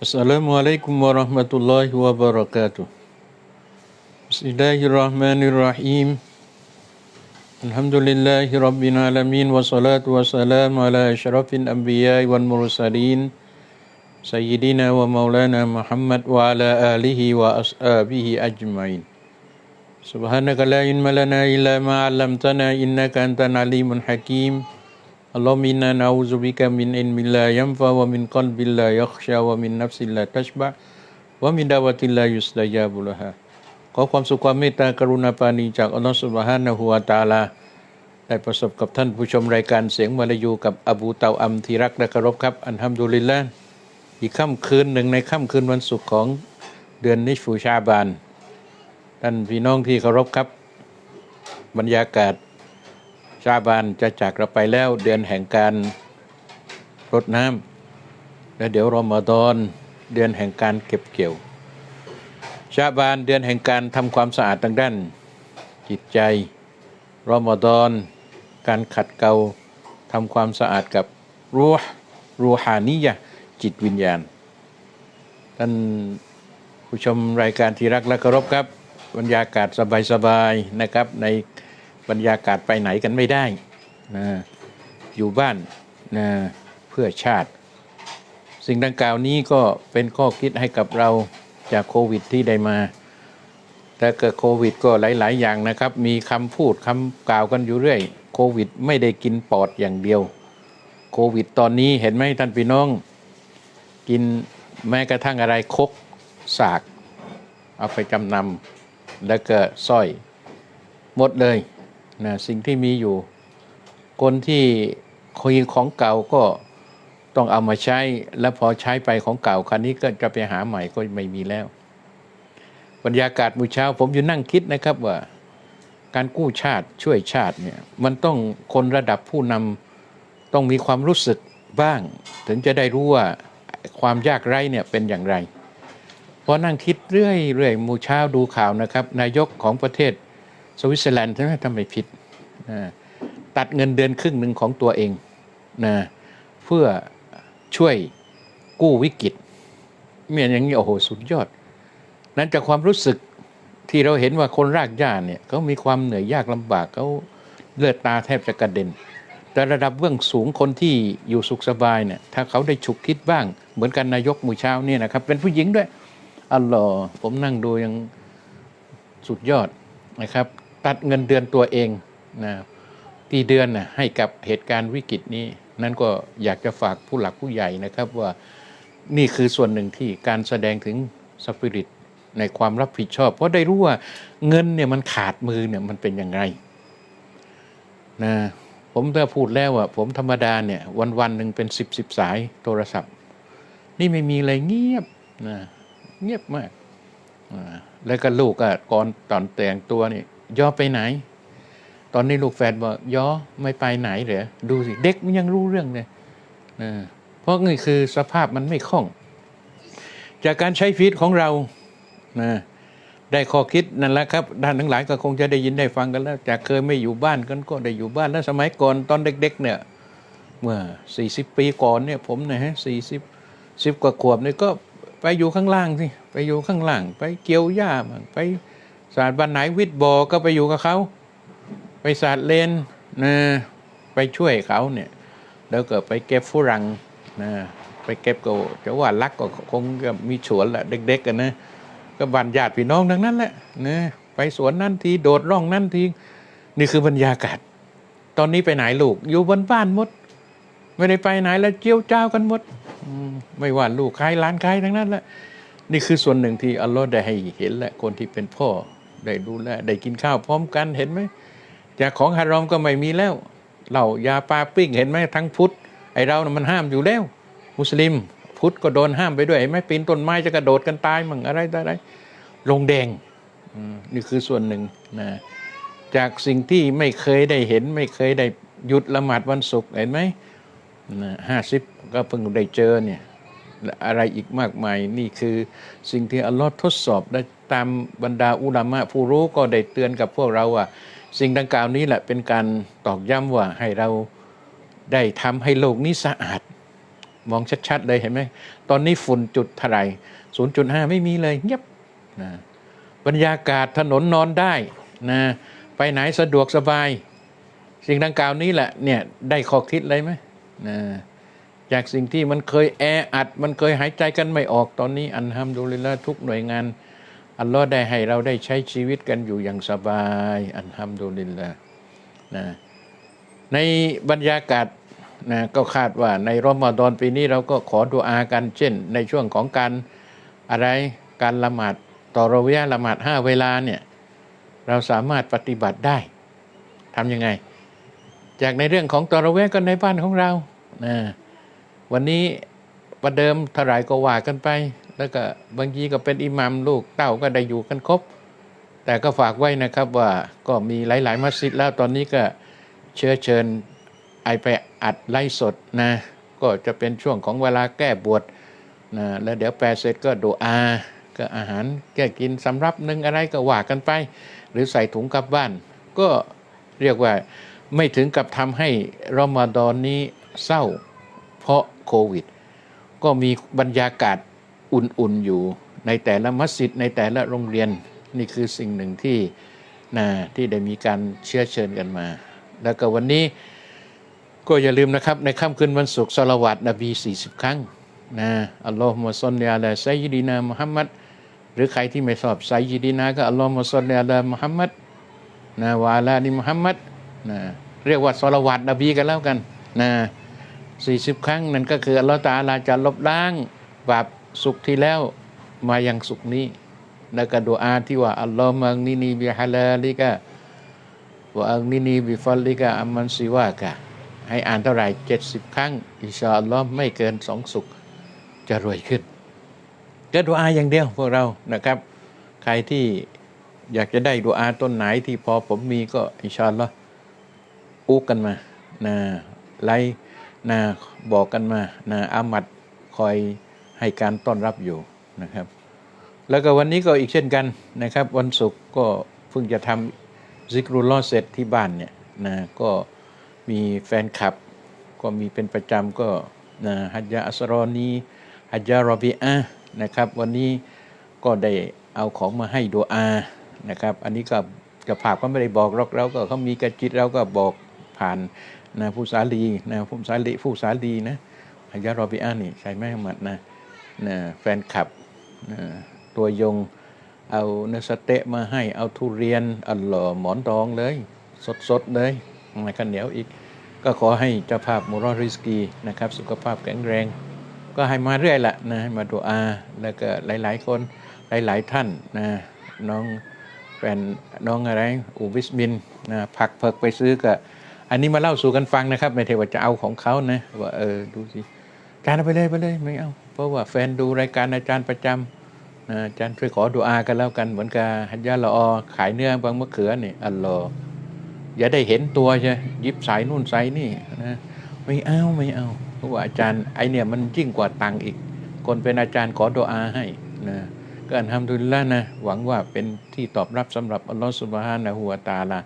Assalamualaikum warahmatullahi wabarakatuh. Bismillahirrahmanirrahim. Alhamdulillahi rabbil alamin wassalatu wassalamu ala asyrafil anbiya'i wal mursalin sayyidina wa maulana Muhammad wa ala alihi wa ashabihi ajmain. Subhanaka la ilma lana illa ma 'allamtana innaka antal alimul hakim. اللهم إنا نعوذ بك من علم لا ينفع ومن قلب لا يخشى ومن نفس لا تشبع ومن دعوة لا يستجاب لها ขอความสุขความเมตตากรุณาปรานีจากอัลลอฮฺสุบฮานะฮูวาตาลา ได้ประสบกับท่านผู้ชมรายการเสียงมาลายูกับอบูเตาอัมที่รักและเคารพครับ อันฮัมดุลิลละอีกค่ำคืนหนึ่งในค่ำคืนวันศุกร์ของเดือนนิชฟูชาบาน ท่านพี่น้องที่เคารพครับ บรรยากาศ ชาบานจะจากเราไปแล้วเดือนแห่งการรดน้ำและเดี๋ยวรอมฎอนเดือนแห่งการเก็บเกี่ยว ชาบานเดือนแห่งการทำความสะอาดทางด้าน จิตใจรอมฎอนการขัดเกลาทำความสะอาดกับรูห์รูฮานียะจิตวิญญาณ ท่านผู้ชมรายการที่รักและเคารพครับบรรยากาศสบายๆนะครับใน บรรยากาศไปไหนกันไม่ได้นะอยู่บ้านนะเพื่อชาติ สิ่งดังกล่าวนี้ก็เป็นข้อคิดให้กับเราจากโควิดที่ได้มา แต่เกิดโควิดก็หลาย ๆ อย่างนะครับ มีคำพูดคำกล่าวกันอยู่เรื่อยโควิดไม่ได้กินปอดอย่างเดียว โควิดตอนนี้เห็นไหมท่านพี่น้อง กินแม้กระทั่งอะไรคกสาก เอาไปจำนำแล้วก็สร้อย หมดเลย นะสิ่งที่มีอยู่ คนที่คุยของเก่าก็ต้องเอามาใช้ แล้วพอใช้ไปของเก่าคันนี้ก็จะไปหาใหม่ก็ไม่มีแล้ว บรรยากาศมื้อเช้า ผมอยู่นั่งคิดนะครับว่า การกู้ชาติช่วยชาติเนี่ยมันต้องคนระดับผู้นำต้องมีความรู้สึกบ้าง ถึงจะได้รู้ว่าความยากไร้เนี่ยเป็นอย่างไรพอนั่งคิดเรื่อยเรื่อยมูเช้าดูข่าวนะครับ นายกของประเทศ สวิตเซอร์แลนด์ใช่ไหมทำไมผิดตัดเงินเดือนครึ่งหนึ่งของตัวเองนะเพื่อช่วยกู้วิกฤตเมียนอย่างนี้โอ้โหสุดยอด นั้นจากความรู้สึกที่เราเห็นว่าคนรากหญ้าเนี่ยเขามีความเหนื่อยยากลำบากเขาเลือดตาแทบจะกระเด็น แต่ระดับเบื้องสูงคนที่อยู่สุขสบายเนี่ยถ้าเขาได้ฉุกคิดบ้าง เหมือนกันนายกมือเช้าเนี่ยนะครับ เป็นผู้หญิงด้วยอัลลอฮ์ผมนั่งดูยังสุดยอดนะครับ ตัดเงินเดือนตัวเองนะที่เดือนนะให้กับเหตุการณ์วิกฤตนี้ นั้นก็อยากจะฝากผู้หลักผู้ใหญ่นะครับว่านี่คือส่วนหนึ่งที่การแสดงถึงสปิริตในความรับผิดชอบ เพราะได้รู้ว่าเงินเนี่ยมันขาดมือเนี่ยมันเป็นยังไงนะผมได้พูดแล้วว่าผมธรรมดาเนี่ยวันวันหนึ่งเป็นสิบสิบสายโทรศัพท์ นี่ไม่มีอะไรเงียบนะเงียบมาก แล้วก็ลูกอะก่อนตอนแต่งตัวนี่ ย่อไปไหน ตอนนี้ลูกแฟนบอกย่อไม่ไปไหนเหรอดูสิ เด็กมันยังรู้เรื่องเลยนะเพราะนี่คือสภาพมันไม่คล่อง จากการใช้ชีวิตของเรานะได้ข้อคิดนั่นแหละครับด้านทั้งหลายก็คงจะได้ยินได้ฟังกันแล้ว จากเคยไม่อยู่บ้านกันก็ได้อยู่บ้านแล้วสมัยก่อนตอนเด็ก ๆ เนี่ย เมื่อ 40 ปีก่อนเนี่ย ผมเนี่ยฮะ40 10กว่าขวบเนี่ยก็ไปอยู่ข้างล่างสิไปอยู่ข้างล่าง ไปเกี่ยวหญ้าบ้างไป ศาสาดบันไหนวิทย์บอก็ไปอยู่กับเขาไปศาสาดเลนนะไปช่วยเขาเนี่ยแล้วก็ไปเก็บฝรั่งนะไปเก็บก็จะว่ารักก็คงจะมีสวนแหละเด็ก ๆ กันนะก็บ้านญาติพี่น้องทั้งนั้นแหละนะไปสวนนั่นทีโดดร่องนั่นทีนี่คือบรรยากาศ ตอนนี้ไปไหนลูก อยู่บนบ้านหมด ไม่ได้ไปไหนแล้วเจียวเจ้ากันหมดไม่ว่าลูกใครล้านใครทั้งนั้นแหละนี่คือส่วนหนึ่งที่อัลลอฮ์ได้ให้เห็นแหละคนที่เป็นพ่อ ได้ดูแลได้กินข้าวพร้อมกันเห็นไหมจากของฮารอมก็ไม่มีแล้วเหล้ายาปลาปิ้งเห็นไหมทั้งพุทธไอเรานะมันห้ามอยู่แล้ว มุสลิม พุทธก็โดนห้ามไปด้วยเห็นไหมปีนต้นไม้จะกระโดดกันตายมั่งอะไรอะไรลงแดงอืมนี่คือส่วนหนึ่งนะจากสิ่งที่ไม่เคยได้เห็น ไม่เคยได้หยุดละหมาดวันศุกร์เห็นไหมห้าสิบก็เพิ่งได้เจอเนี่ย อะไรอีกมากมาย นี่คือสิ่งที่อัลลอฮ์ทดสอบได้ตามบรรดาอุลามะผู้รู้ก็ได้เตือนกับพวกเราว่า สิ่งดังกล่าวนี้แหละเป็นการตอกย้ำว่าให้เราได้ทำให้โลกนี้สะอาด มองชัดๆเลยเห็นไหมตอนนี้ฝุ่นจุดเท่าไหร่ศูนย์จุดห้าไม่มีเลยเงียบนะบรรยากาศถนนนอนได้นะไปไหนสะดวกสบาย สิ่งดังกล่าวนี้แหละเนี่ยได้ข้อคิดเลยไหมนะ จากสิ่งที่มันเคยแออัด มันเคยหายใจกันไม่ออกตอนนี้อันฮัมดุลิลละทุกหน่วยงาน อัลลอฮ์ได้ให้เราได้ใช้ชีวิตกันอยู่อย่างสบาย อันฮัมดุลิลละนะในบรรยากาศนะก็คาดว่าในรอมฎอนปีนี้เราก็ขอดุอากัน เช่น ในช่วงของการอะไรการละหมาดต่อระเวียะละหมาดห้าเวลาเนี่ยเราสามารถปฏิบัติได้ทำยังไง จากในเรื่องของตอระเวียะก็ในบ้านของเรานะ วันนี้ประเดิมเท่าไรก็ว่ากันไป แล้วก็บางทีก็เป็นอิหมัมลูกเต้าก็ได้อยู่กันครบ แต่ก็ฝากไว้นะครับว่าก็มีหลาย ๆ มัสยิดแล้วตอนนี้ก็เชื้อเชิญไอไปอัดไล่สดนะก็จะเป็นช่วงของเวลาแก้บวชนะแล้วเดี๋ยวแปลเสร็จก็ดูอา ก็อาหารแก้กินสำรับหนึ่งอะไรก็ว่ากันไป หรือใส่ถุงกลับบ้าน ก็เรียกว่าไม่ถึงกับทำให้รอมฎอนนี้เศร้า เพราะ โควิด ก็มีบรรยากาศอุ่นๆอยู่ในแต่ละมัสยิดในแต่ละโรงเรียนนี่คือสิ่งหนึ่งที่นะที่ได้มีการเชื้อเชิญกันมา แล้วก็วันนี้ก็อย่าลืมนะครับ ในค่ำคืนวันศุกร์สละวัตนบี 40 ครั้งนะอัลลอฮฺมุสลิอัลาไซยิดีนามุฮัมมัดหรือใครที่ไม่ชอบไซยิดีนาก็อัลลอฮฺมุสลิอัลามุฮัมมัดนะวาลาลิมุฮัมมัดนะเรียกว่าสละวัตนบีกันแล้วกันนะ 40 ครั้งนั่นก็คืออัลลอฮฺตาอาลาจะลบล้างบาปสุขที่แล้วมายังสุขนี้ แล้วก็ดูอาที่ว่าอัลลอฮฺมังนินีบิฮาลาลิกะวะอังนินีบิฟัลลิกะอัมมันซิวากะให้อ่านเท่าไหร่ 70 ครั้ง อิชาอัลลอฮ์ไม่เกินสองสุขจะรวยขึ้นก็ดูอาอย่างเดียวพวกเรานะครับ ใครที่อยากจะได้ดูอาต้นไหนที่พอผมมีก็อิชาอัลลอฮ์อุกกันมานะไลฟ์ นะบอกกันมานะอามัดคอยให้การต้อนรับอยู่นะครับ แล้วก็วันนี้ก็อีกเช่นกันนะครับ วันศุกร์ก็เพิ่งจะทำซิกรุลลอฮ์เสร็จที่บ้านเนี่ยนะก็มีแฟนคลับ ก็มีเป็นประจำก็นะฮัจญาอัสรอนีฮัจญารอบีอะห์นะครับ วันนี้ก็ได้เอาของมาให้ดูอานะครับ อันนี้ก็เจะภาพก็ไม่ได้บอกหรอกเราก็เขามีกระจิตเราก็บอกผ่าน นะผู้สาลีนะผู้สาลีผู้สาลีนะฮัจญารอบีอะห์นี่ใช่ไหมหมัดนะนะแฟนคลับนะตัวยงเอาเนื้อสเต๊ะมาให้เอาทุเรียนอัลลอหมอนทองเลย สดๆเลยมาข้าวเหนียวอีก ก็ขอให้เจ้าภาพมุรอริสกีนะครับ สุขภาพแข็งแรง ก็ให้มาเรื่อยละนะมาดูอา แล้วก็หลายๆคนหลายๆท่านนะน้องแฟนน้องอะไรอูบิสมินนะผักเพิกไปซื้อก็ อันนี้มาเล่าสู่กันฟังนะครับ ไม่ใช่ว่าจะเอาของเขานะว่าเออดูสิอาจารย์ไปเลยไปเลยไม่เอา เพราะว่าแฟนดูรายการอาจารย์ประจำอาจารย์ช่วยขอดูอากันแล้วกันเหมือนกับฮัจญาละออขายเนื้อบางมะเขือนี่อัลลอฮ์อย่าได้เห็นตัวใช่ยิบสายนู่นสายนี่นะไม่เอาไม่เอา เพราะว่าอาจารย์ไอเนี่ยมันยิ่งกว่าตังอีก คนเป็นอาจารย์ขอดุอาให้นะก็อันทำทุนละนะหวังว่าเป็นที่ตอบรับสำหรับอัลลอฮฺสุบฮานะฮูวตาลา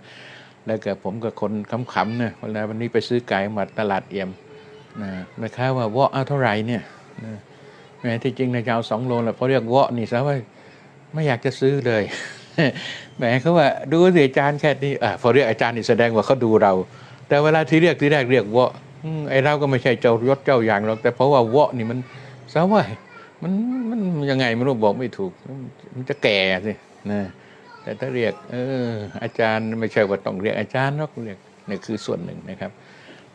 แล้วก็ผมกับคนขำๆเนี่ยเวลาวันนี้ไปซื้อไก่มาตลาดเอี่ยมนะแม่ค้าว่าวะเอาเท่าไหร่เนี่ยนะแม้ที่จริงในะจะเอาสองโลแหละเพราะเรียกวะนี่ซะว่าไม่อยากจะซื้อเลยแหมเขาว่าดูสิอาจารย์แค่นี้อะพอเรียกอาจารย์นี่แสดงว่าเขาดูเรา แต่เวลาที่เรียกที่แรกเรียกวะอืมไอเราก็ไม่ใช่เจ้ายศเจ้าอย่างหรอกแต่เพราะว่าวะนี่มันซะว่ามันมันยังไงไม่รู้บอกไม่ถูก มันจะแก่สินะ แต่ถ้าเรียกเอออาจารย์ไม่ใช่ว่าต้องเรียกอาจารย์หรอกเรียกนี่คือส่วนหนึ่งนะครับ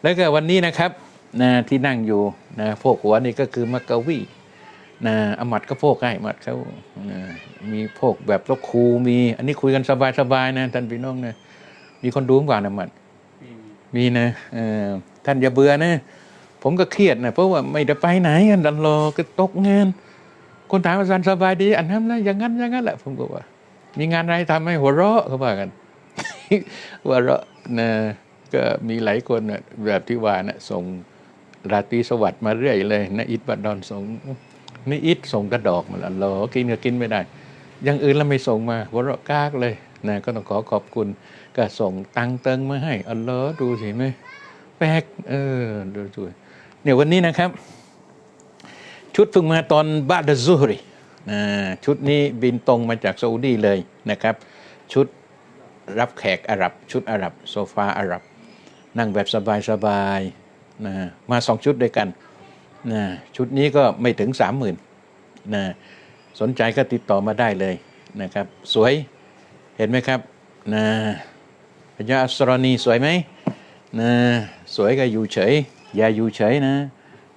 แล้วก็วันนี้นะครับนะที่นั่งอยู่นะพวกหัวนี่ก็คือมักกะวีนะอามัดก็โพกให้อามัดเขานะมีโพกแบบลกครูมี อันนี้คุยกันสบายๆนะท่านพี่น้องนะมีคนดูกว่านะอามัดมีนะเออท่านอย่าเบื่อนะผมก็เครียดนะเพราะว่าไม่ได้ไปไหนกันดันรอก็ตกงาน คนถามอาจารย์สบายดี อันนั้นนะอย่างนั้นอย่างนั้นแหละผมก็ว่า มีงานอะไรทำให้หัวเราะเขาว่ากันหัวเราะนะก็มีหลายคนแบบที่ว่านะส่งราตรีสวัสดิ์มาเรื่อยเลยนะอิดบัดดอนส่งนี่อิดส่งกระดอกมาละรอกินก็กินไม่ได้อย่างอื่นแล้วไม่ส่งมาหัวเราะกากเลยนะก็ต้องขอขอบคุณก็ส่งตังเติงมาให้อัลลอฮ์ดูสิไหมแปลกเออดูดูเนี่ยวันนี้นะครับ ชุดเพิ่งมาตอนบาดซุฮรินะ ชุดนี้บินตรงมาจากซาอุดีเลยนะครับ ชุดรับแขกอาหรับ ชุดอาหรับ โซฟาอาหรับ นั่งแบบสบายๆนะมาสองชุดด้วยกันนะชุดนี้ก็ไม่ถึงสามหมื่นนะสนใจก็ติดต่อมาได้เลยนะครับ สวยเห็นไหมครับนะพญาอัสรณีสวยไหมนะสวยก็อยู่เฉย อย่าอยู่เฉยนะ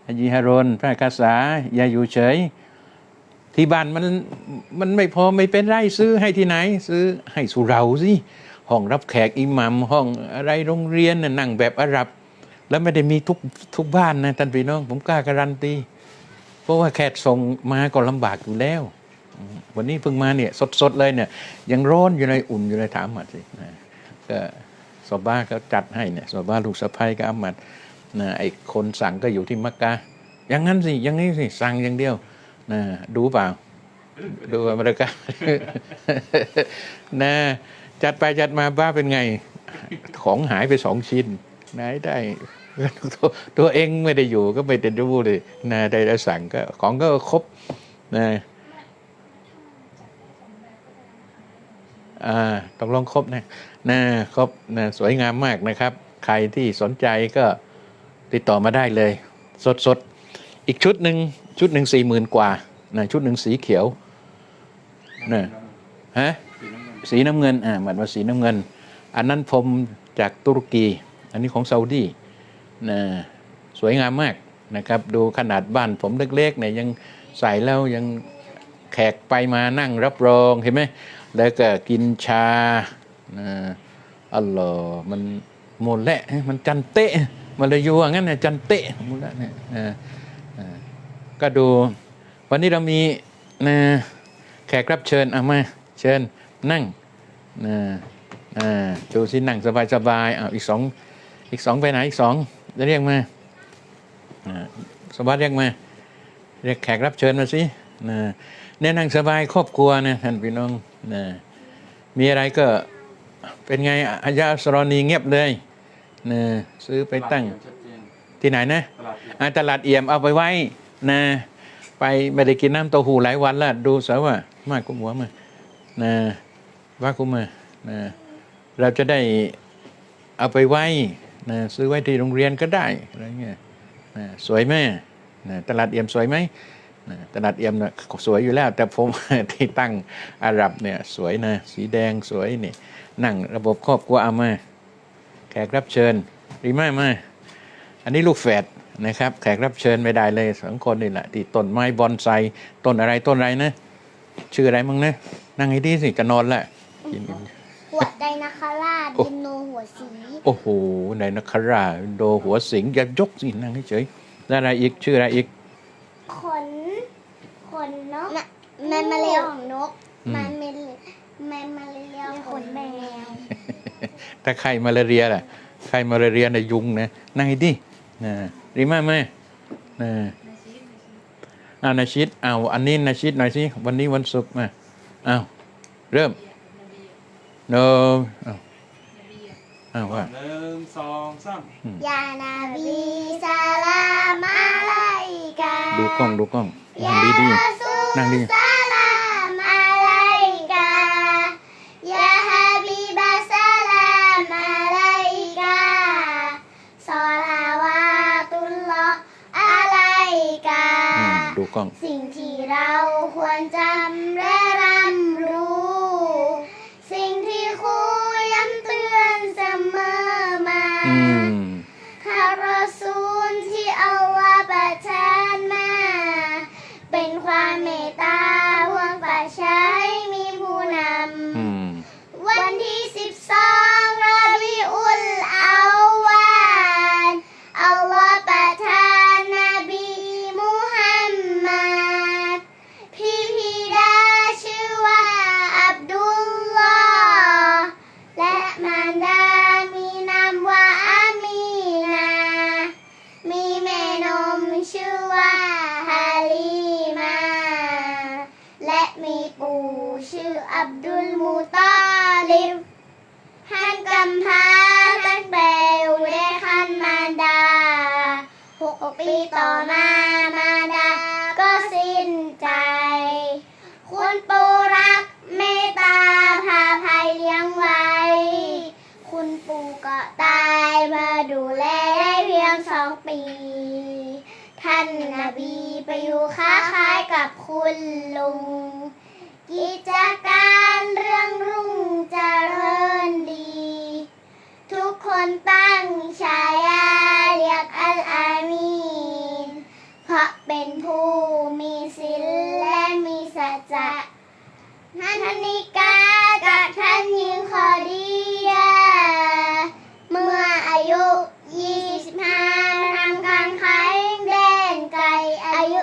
ฮาจีฮารอนพระคาสาอย่าอยู่เฉย ที่บ้านมันมันไม่พอไม่เป็นไรซื้อให้ที่ไหน ซื้อให้สุเราสิห้องรับแขกอิหมัมห้องอะไรโรงเรียนนั่งแบบอาหรับ แล้วไม่ได้มีทุกทุกบ้านนะท่านพี่น้อง ผมกล้าการันตีเพราะว่าแขกส่งมาก็ลำบากอยู่แล้ว วันนี้เพิ่งมาเนี่ยสดๆเลยเนี่ย ยังร้อนอยู่เลยอุ่นอยู่เลยถามมาสินะก็สบ้าก็จัดให้เนี่ยสบ้าลูกสะพ้ยก็อามัดนะไอ้คนสั่งก็อยู่ที่มักกะอย่างนั้นสิอย่างนี้สิสั่งอย่างเดียว ดูเปล่า ดูอเมริกานะจัดไปจัดมาบ้าเป็นไง ของหายไปสองชิ้นไหนได้ตัวตัวเองไม่ได้อยู่ก็ไม่ได้รู้เลยนะได้แล้วสั่งก็ ของก็ครบนะอ่าต้องลองครบนะนะครบนะสวยงามมากนะครับ ใครที่สนใจก็ติดต่อมาได้เลย สดสดๆ อีกชุดหนึ่งชุดหนึ่งสี่หมื่นกว่านะชุดหนึ่งสีเขียวนะฮะสีน้ำเงินอ่าหมายว่าสีน้ำเงิน อันนั้นพรมจากตุรกี อันนี้ของซาอุดีนะสวยงามมากนะครับ ดูขนาดบ้านผมเล็กๆเนี่ยยังใส่แล้วยังแขกไปมานั่งรับรองเห็นไหมแล้วก็กินชานะอัลลอฮ์มันโมแหละมันจันเตะมาเลยอยู่ว่างั้นนะจันเตะโมแหละเนี่ย ก็ดู วันนี้เรามีนะแขกรับเชิญเอามาเชิญนั่งนะอ่าดูสินั่งสบายสบายๆอ้าวอีกสองอีกสองไปไหนอีกสองจะเรียกมาอ่าสวัสดีเรียกมาเรียกแขกรับเชิญมาสินะเนี่ยนั่งสบายครอบครัวนะท่านพี่น้องนะมีอะไรก็เป็นไงอายาสรณีเงียบเลยนะซื้อไปตั้งชัดเจนที่ไหนนะตลาดเอี่ยมอ่าตลาดเอี่ยมเอาไปไว้ นะ ไปไม่ได้กินน้ำเต้าหู้หลายวันแล้วดูสาว่ามากกุมหัวมานะว่ากุมมานะเราจะได้เอาไปไว้นะซื้อไว้ที่โรงเรียนก็ได้อะไรเงี้ยนะสวยไหมนะตลาดเอี่ยมสวยไหมนะตลาดเอี่ยมนะสวยอยู่แล้ว แต่ผมที่ตั้งอาหรับเนี่ยสวยนะสีแดงสวยนี่นั่งระบบครอบครัวเอามา แขกรับเชิญรีมามาอันนี้ลูกแฝด นะครับ แขกรับเชิญไม่ได้เลยสองคนนี่แหละที่ต้นไม้บอนไซต้นอะไรต้นอะไรนะ ชื่ออะไรมั้งนะนั่งให้ดีสิจะนอนละกินหัวไดนาคาราดินโนหัวสีโอ้โหในนักคราโดหัวสิงอย่ายกสินั่งเฉยๆแล้วอะไรอีกชื่ออะไรอีก ขน ขนนกแมมมาเรียของนกอืมแมมเมลแมมมาเรียขนแมวถ้าใครมาลาเรียล่ะใครมาลาเรียในะยุงนะนั่งให้ดีนะ รีมาไหมนะเอานาชิดเอาอันนี้นาชิดหน่อยสิวันนี้วันศุกร์มาเอาเริ่มโนเอาเอาว่าหนึ่งสองสามยานาบีซาลามอะลัยกาดูกล้องดูกล้องนั่งยาดีนั่งดี กต้อง สิ่งที่เราควรจำและ ใจ คุณปู่รักเมตตาพาภัยเลี้ยงไว้ คุณปู่ก็ตายมาดูแลได้เพียงสองปี ท่านนาบีไปอยู่ค้าขายกับคุณลุง กิจการเรื่องรุ่งจะเจริญดี ทุกคนตั้งฉายาเรียกอัลอามี เป็นผู้มีศีลและมีสัจจะท่านนิกากับท่านหญิงขอดียาเมื่ออายุ 25ทำการขายแดนไกลอายุ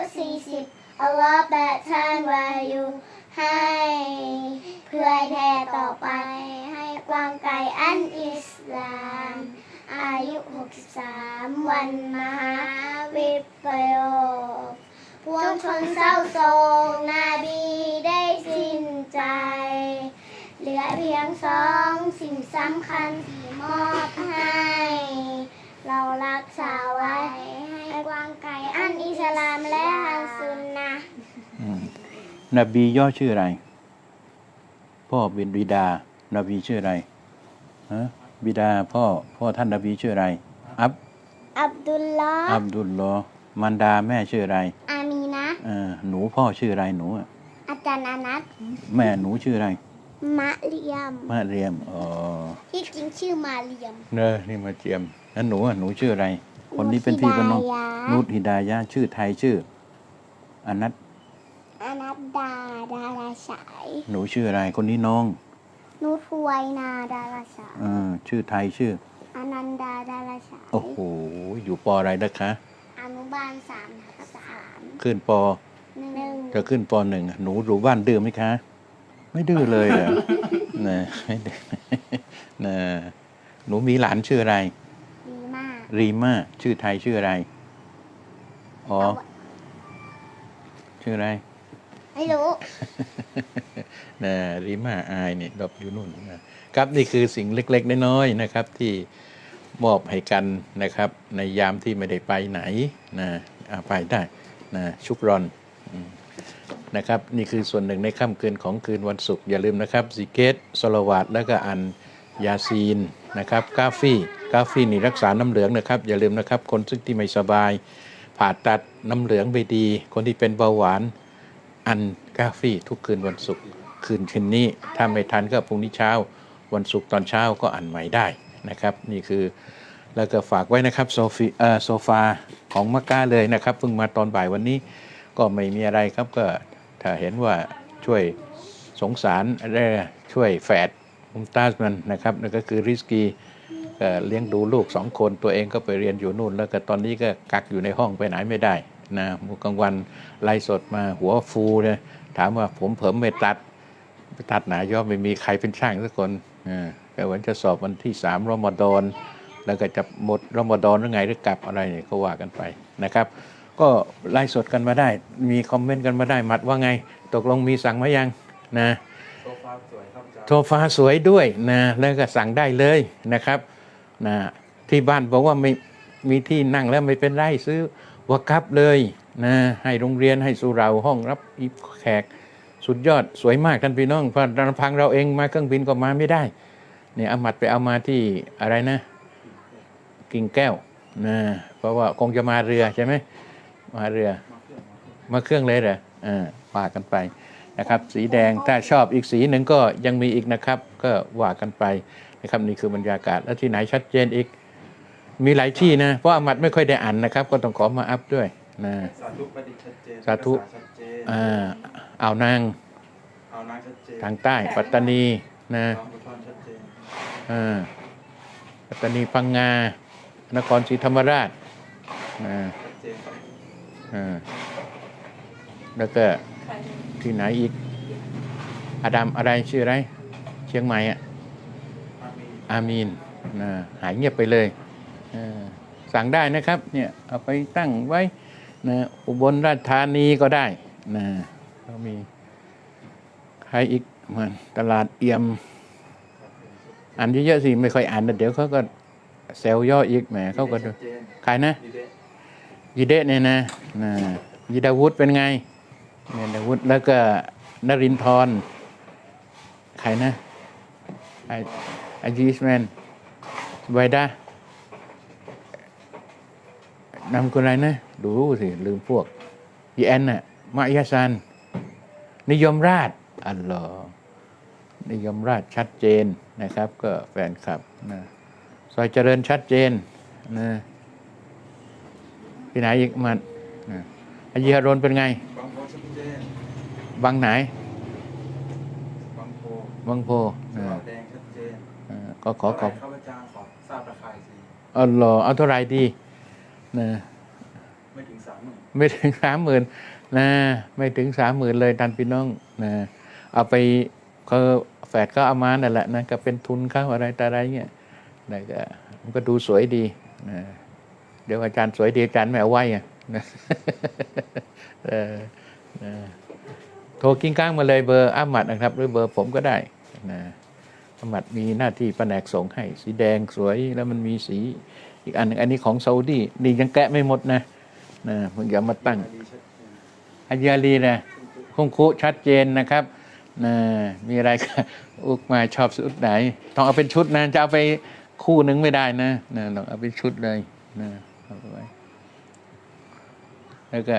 40อัลลอฮ์ประทานวายุให้ เพื่อแผ่ต่อไปให้กวางไกลอันอิสลาม อายุ 63 วันมหาวิปโย คพวงชนเศร้าโศกนาบีได้สิ้นใจ เหลือเพียงสองสิ่งสำคัญที่มอบให้ เรารักษาไว้ ให้กว้างไกลอันอิสลามและอันซุนนะห์อืมนบีย่อชื่ออะไร พ่อเป็นบิดา นบีชื่ออะไรฮะบิดาพ่อพ่อท่านนบีชื่ออะไร อับ อับดุลลอฮ์อับดุลลอฮ์มารดาแม่ชื่ออะไรอามีนะ เออหนูพ่อชื่ออะไรหนูอะอาจารย์อานัทแม่หนูชื่ออะไรมะเรียมมาเรียมอ๋อที่จริงชื่อมาเรียมเนอะนี่มาเจียมแล้วหนูอะหนูชื่ออะไร คนนี้เป็นพี่เป็นน้องนุชฮิดายะนุชฮิดายะชื่อไทยชื่ออนัทอานัดดาดาราฉายหนูชื่ออะไรคนนี้น้องนุชไวยนาดาราฉายเออชื่อไทยชื่ออนันดาดาราฉายโอ้โหอยู่ปออะไรนะคะอนุบาลสามทับสาม ขึ้นปอหนึ่งจะขึ้นปหนึ่งหนูรู้บ้านดื้อไหมคะ ไม่ดื้อเลยเหรอ นะไม่ดื้อนะหนูมีหลานชื่ออะไร ดีมากรีมาชื่อไทยชื่ออะไร อ๋อ ชื่ออะไร ไม่รู้ นะรีมาอายเนี่ยดอกอยู่นู่นนะครับนี่คือสิ่งเล็ก ๆ น้อยๆนะครับ ที่มอบให้กันนะครับ ในยามที่ไม่ได้ไปไหนนะอ่าไปได้ นะชุกรอนนะครับ นี่คือส่วนหนึ่งในค่ำคืนของคืนวันศุกร์อย่าลืมนะครับซิเกตสลวาตแล้วก็อันยาซีนนะครับกาฟี่กาฟีนี่รักษาน้ำเหลืองนะครับ อย่าลืมนะครับคนซึ่งที่ไม่สบาย ผ่าตัดน้ำเหลืองไปดี คนที่เป็นเบาหวานอันกาฟี่ทุกคืนวันศุกร์คืนคืนนี้ถ้าไม่ทันก็พรุ่งนี้เช้า วันศุกร์ตอนเช้าก็อ่านใหม่ได้นะครับ นี่คือ แล้วก็ฝากไว้นะครับโซฟีเอ่อโซฟาของมักกะเลยนะครับเพิ่งมาตอนบ่ายวันนี้ก็ไม่มีอะไรครับก็ถ้าเห็นว่าช่วยสงสารอะไรช่วยแฝดมุมตาสมันนะครับนั่นก็คือริสกีเลี้ยงดูลูกสองคนตัวเองก็ไปเรียนอยู่นู่น แล้วก็ตอนนี้ก็กักอยู่ในห้องไปไหนไม่ได้นะมกลางวันไล่สดมาหัวฟูเลยถามว่าผมเผิมไม่ตัดตัดหนาย่อมไม่มีใครเป็นช่างสักคนอ่าก็วันจะสอบวันที่สามรอมฎอน แล้วก็จะหมดรอมฎอนหรือไงหรือกลับอะไรเนี่ยก็ว่ากันไปนะครับ ก็ไล่สดกันมาได้ มีคอมเมนต์กันมาได้มัดว่าไง ตกลงมีสั่งมายังนะโซฟาสวยครับอาจารย์โซฟาสวยด้วยนะแล้วก็สั่งได้เลยนะครับนะที่บ้านบอกว่าไม่มีที่นั่งแล้วไม่เป็นไรซื้อวากับเลยนะให้โรงเรียนให้สุราห้องรับอีแขกสุดยอดสวยมากท่านพี่น้องพราะลำพังเราเองมาเครื่องบินก็มาไม่ได้เนี่ยอามัดไปเอามาที่อะไรนะ กิ่งแก้วนะเพราะว่าคงจะมาเรือใช่ไหมมาเรือ มาเครื่องเลยเหรออ่าว่ากันไปนะครับ สีแดงถ้าชอบอีกสีหนึ่งก็ยังมีอีกนะครับ ก็ว่ากันไปนะครับนี่คือบรรยากาศแล้วที่ไหนชัดเจนอีก มีหลายที่นะ เพราะอามัดไม่ค่อยได้อ่านนะครับ ก็ต้องขอมาอัพด้วยนะสาธุประดิษฐ์ชัดเจนสาธุภษชัดเจนอ่าอ่าวนางเอานางชัดเจนทางใต้ปัตตานีนะน้องบุทรชัดเจนอ่าปัตตานีพังงา นครศรีธรรมราชอ่าอ่าแล้วก็ที่ไหนอีก อดัมอะไรชื่ออะไร เชียงใหม่อะ อามีอามีนหายเงียบไปเลยอ่าสั่งได้นะครับ เนี่ยเอาไปตั้งไว้นะอุบลราชธานีก็ได้นะก็มีใครอีกมันตลาดเอี่ยม อ่านเยอะๆสิ ไม่ค่อยอ่านนะเดี๋ยวเขาก็ เซลย่ออีกแหมเขาก็ดูชัดเจนใครนะยีเดะเนี่ยนะนะยีดาวุฒเป็นไงเนี่ยดาวุฒแล้วก็นรินทร์ใครนะไอไอจีสแมนไวด้านามกุลอะไรนะ ดูสิ ลืมพวกยีแอนน่ะมายาซัน นิยมราช อัลลอฮ์นิยมราชชัดเจนนะครับ ก็แฟนคลับนะ อยเจริญชัดเจนนะที่ไหนอีกมันนะอายีฮารอนเป็นไง บางโพชัดเจนบางไหน บางโพบางโพสนะวาแดงชัดเจนอ่าก็ขอขอบข้าพเจ้าขอทราบราคาอีกทีอัลลอฮ์เอาเท่าไหร่ดีนะไม่ถึงสามหมื่นไม่ถึงสามหมื่นนะไม่ถึงสามหมื่นเลยทันพี่น้องนะเอาไปเขาแฝดก็เอามานั่นแหละนะก็เป็นทุนเข้าอะไรแต่อะไรเงี้ย นะก็มันก็ดูสวยดีนะเดี๋ยวอาจารย์สวยดีอาจารย์ไม่เอาไว้ไงนะเออนะโทรกิ้งก้างมาเลยเบอร์อามัดนะครับ หรือเบอร์ผมก็ได้นะอามัดมีหน้าที่แผนกส่งให้ สีแดงสวยแล้วมันมีสีอีกอันนึงอันนี้ของซาอุดีนี่ยังแกะไม่หมดนะนะมึงอย่ามาตั้งดีชัดเจยาลีนะคงคุชัดเจนนะครับนะมีอะไรก็อุกมาชอบชุดไหน ต้องเอาเป็นชุดนะจะเอาไป คู่หนึ่งไม่ได้นะนะต้องเอาเป็นชุดเลยนะเอาไปไว้แล้วก็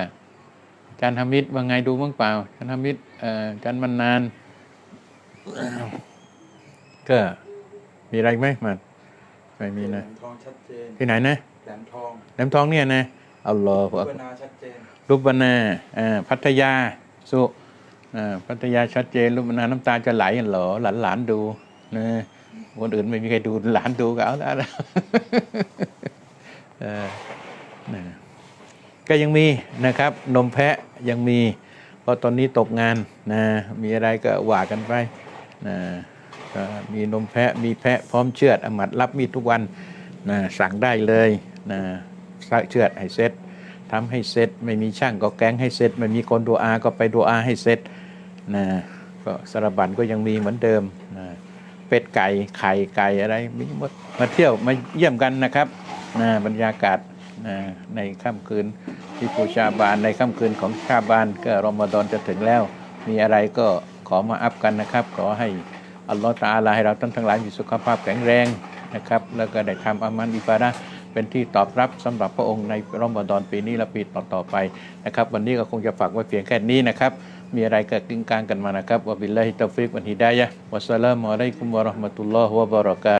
อาจารย์ธมิตรว่าไงดูบ้างเปล่าอาจารย์ธมิตรเอ่ออาจารย์มันนาน ก็มีอะไรไหมมันไม่มีแหลนะมทองชัดเจนที่ไหนนะแหลมทองแหลมทองเนี่ยนะเอาลอเวนาชัดเจนรูปนาอ่าพัทยาสุอ่าพัทยาชัดเจนรูปนาน้ำตาจะไหลเหรอหลานหลานๆดูนะ คนอื่นไม่มีใครดูหลานดูก็เอาแล้วนะก็ยังมีนะครับ นมแพะยังมีเพราะตอนนี้ตกงานนะมีอะไรก็หว่ากันไปนะก็มีนมแพะมีแพะพร้อมเชือดอมัดรับมีดทุกวันนะสั่งได้เลยนะเชือดให้เซ็ตทำให้เสร็จไม่มีช่างก็แก๊งให้เสร็จไม่มีคนดูอาก็ไปดูอาให้เสร็จนะก็สารบันก็ยังมีเหมือนเดิม เป็ดไก่ไข่ไก่อะไรมีหมดมาเที่ยวมาเยี่ยมกันนะครับนะบรรยากาศนะในค่ำคืนที่ปูชาบานในค่ำคืนของชาบานก็รอมฎอนจะถึงแล้ว มีอะไรก็ขอมาอัพกันนะครับ ขอให้อัลลอฮฺตาลาให้เราทั้งทั้งหลายมีสุขภาพแข็งแรงนะครับ แล้วก็ได้ทำอามันอิบาดะเป็นที่ตอบรับสำหรับพระองค์ในรอมฎอนปีนี้และปีต่อๆไปนะครับ วันนี้ก็คงจะฝากไว้เพียงแค่นี้นะครับ มีอะไรเกิดขึ้นกลางกันมานะครับวะบิลลาฮิตาฟิกวันฮิดายะวัสสลามุอะลัยกุมวะเราะห์มะตุลลอฮ์วะบะเราะกา